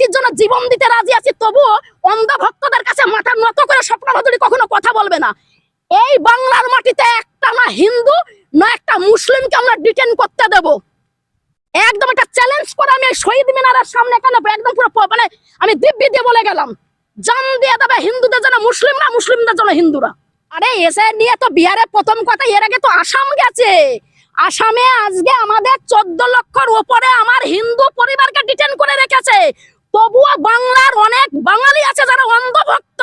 মাটির জন্য জীবন দিতে রাজি আছি, তবুও অন্ধ ভক্তদের কাছে মাথা নত করে স্বপ্ন ভাদুরী কখনো কথা বলবে না। এই বাংলার মাটিতে একটা না হিন্দু, না একটা মুসলিমকে আমরা ডিটেন করতে দেব। একদম একটা চ্যালেঞ্জ করে আমি শহীদ মিনারের সামনে কেন একদম পুরো মানে আমি দিব্যি দিয়ে বলে গেলাম। জান দিয়ে দেবে হিন্দুদের জন্য মুসলিমরা মুসলিমদের জন্য হিন্দুরা। আরে এসে নিয়ে তো বিহারের প্রথম কথা, এর আগে তো আসাম গেছে। আসামে আজকে আমাদের চোদ্দ লক্ষর উপরে আমার হিন্দু পরিবারকে ডিটেন করে রেখেছে। তবুও বাংলার অনেক বাঙালি আছে যারা অন্ধভক্ত,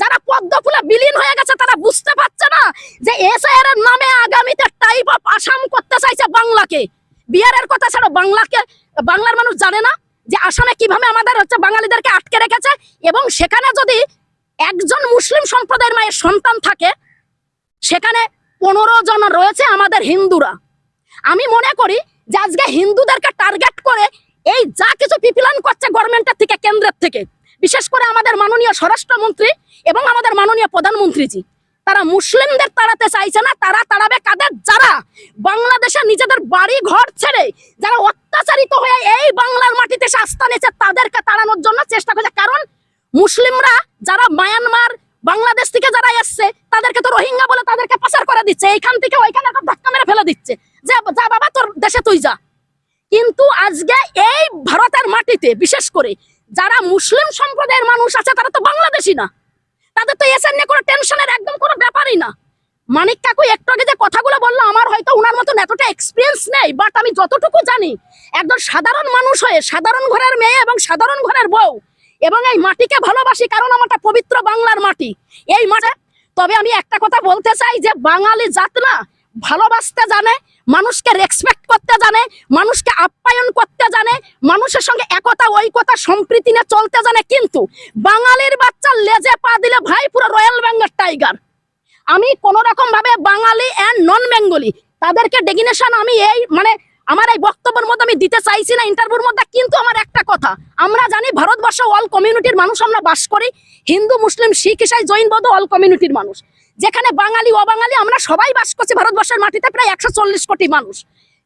যারা পদ্ম ফুলে বিলীন হয়ে গেছে, তারা বুঝতে পারছে না যে এসআইআর এর নামে আগামীতে টাইপ অফ আসাম করতে চাইছে বাংলাকে। বিহারের কথা ছাড়া, বাংলাকে, বাংলার মানুষ জানে না যে আসামে কীভাবে আমাদের হচ্ছে বাঙালিদেরকে আটকে রেখেছে এবং সেখানে যদি একজন মুসলিম সম্প্রদায়ের মায়ের সন্তান থাকে, সেখানে পনেরো জন রয়েছে আমাদের হিন্দুরা। আমি মনে করি যে আজকে হিন্দুদেরকে টার্গেট করে এই যা কিছু পিপিলান করছে গভর্নমেন্টের থেকে, কেন্দ্রের থেকে, বিশেষ করে আমাদের মাননীয় স্বরাষ্ট্রমন্ত্রী এবং আমাদের মাননীয় প্রধানমন্ত্রীজি, তারা মুসলিমদের তাড়াতে চাইছে না, তারা তাড়াবে কাদের? যারা বাংলাদেশে নিজেদের বাড়ি ঘর ছেড়ে, যারা অত্যাচারিত হয়ে এই বাংলার মাটিতে আস্থা নিয়েছে, তাদেরকে তাড়ানোর জন্য চেষ্টা করছে। কারণ মুসলিমরা যারা মায়ানমার, বাংলাদেশ থেকে যারা এসছে, তাদেরকে তো রোহিঙ্গা বলে তাদেরকে পাচার করে দিচ্ছে। এইখান থেকে ওইখানে ধাক্কা মেরে ফেলে দিচ্ছে। যে, যা বাবা, তোর দেশে তুই যা। কিন্তু আজকে এই ভারতের মাটিতে, বিশেষ করে যারা মুসলিম সম্প্রদায়ের মানুষ আছে, তারা তো বাংলাদেশি না। তাদের তো এসে নিয়ে কোনো টেনশনের একদম কোনো ব্যাপারই না। মানিক কাকু একটু আগে যে কথাগুলো বলল, আমার হয়তো ওনার মতন এতটা এক্সপিরিয়েন্স নেই বাট আমি যতটুকু জানি একজন সাধারণ মানুষ হয়ে, সাধারণ ঘরের মেয়ে এবং সাধারণ ঘরের বউ, এবং এই মাটিকে ভালোবাসি, কারণ আমারটা পবিত্র বাংলার মাটি। এই মাঠে, তবে আমি একটা কথা বলতে চাই যে, বাঙালি জাত না ভালোবাসতে জানে মানুষকে রেসপেক্ট করতে জানে, মানুষকে আপ্যায়ন করতে জানে, মানুষের সঙ্গে একতা ঐকতা সম্প্রীতি নিয়ে চলতে জানে কিন্তু বাঙালির বাচ্চা লেজে পা দিলে ভাই পুরো রয়্যাল বেঙ্গল টাইগার আমি কোন রকম ভাবে বাঙালি অ্যান্ড নন বেঙ্গলি তাদেরকে ডেগিনেশন আমি এই মানে আমার এই বক্তব্যের মধ্যে আমি দিতে চাইছি না ইন্টারভিউর মধ্যে, কিন্তু আমার একটা কথা, আমরা জানি ভারতবর্ষ অল কমিউনিটির মানুষ আমরা বাস করি, হিন্দু, মুসলিম, শিখ, ইসাই, জৈন, বৌদ্ধ অল কমিউনিটির মানুষ। যেখানে বাঙালি, অবাঙালি, আমরা সবাই বাস করছি ভারতবর্ষের মাটিতে প্রায় একশো চল্লিশ কোটি মানুষ।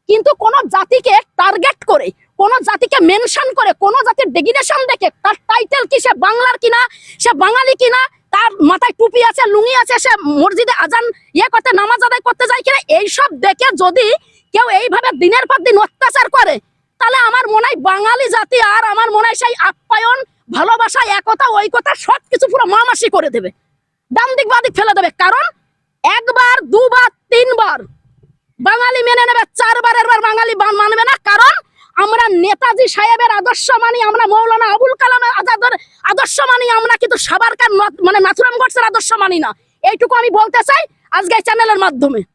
কিন্তু কোন জাতিকে টার্গেট করে, কোন জাতিকে মেনশন করে, কোন জাতির ডেগিনেশন দেখে তার টাইটেল কি, সে বাংলার কিনা, সে বাঙালি কিনা, তার মাথায় টুপি আছে, লুঙ্গি আছে, সে মসজিদে আজান ইয়ে করতে, নামাজ আদায় করতে যায় কিনা, এইসব দেখে যদি কেউ এইভাবে দিনের পর দিন অত্যাচার করে, তাহলে আমার মনে হয় বাঙালি জাতি আর আমার মনে হয় সেই আপ্যায়ন, ভালোবাসা, একতা, ঐকতা সব কিছু পুরো মামাসি করে দেবে। ডান দিক বাদিক ফেলে দেবে। কারণ একবার, দুবার, তিনবার বাঙালি মেনে নেবে, চারবার একবার বাঙালি মানবে না। কারণ আমরা নেতাজি সাহেবের আদর্শ মানি, আমরা মৌলানা আবুল কালাম আজাদের আদর্শ মানি, আমরা কিন্তু সাবারকার মানে নাথুরাম গডসের আদর্শ মানি না। এইটুকু আমি বলতে চাই আজকে চ্যানেলের মাধ্যমে।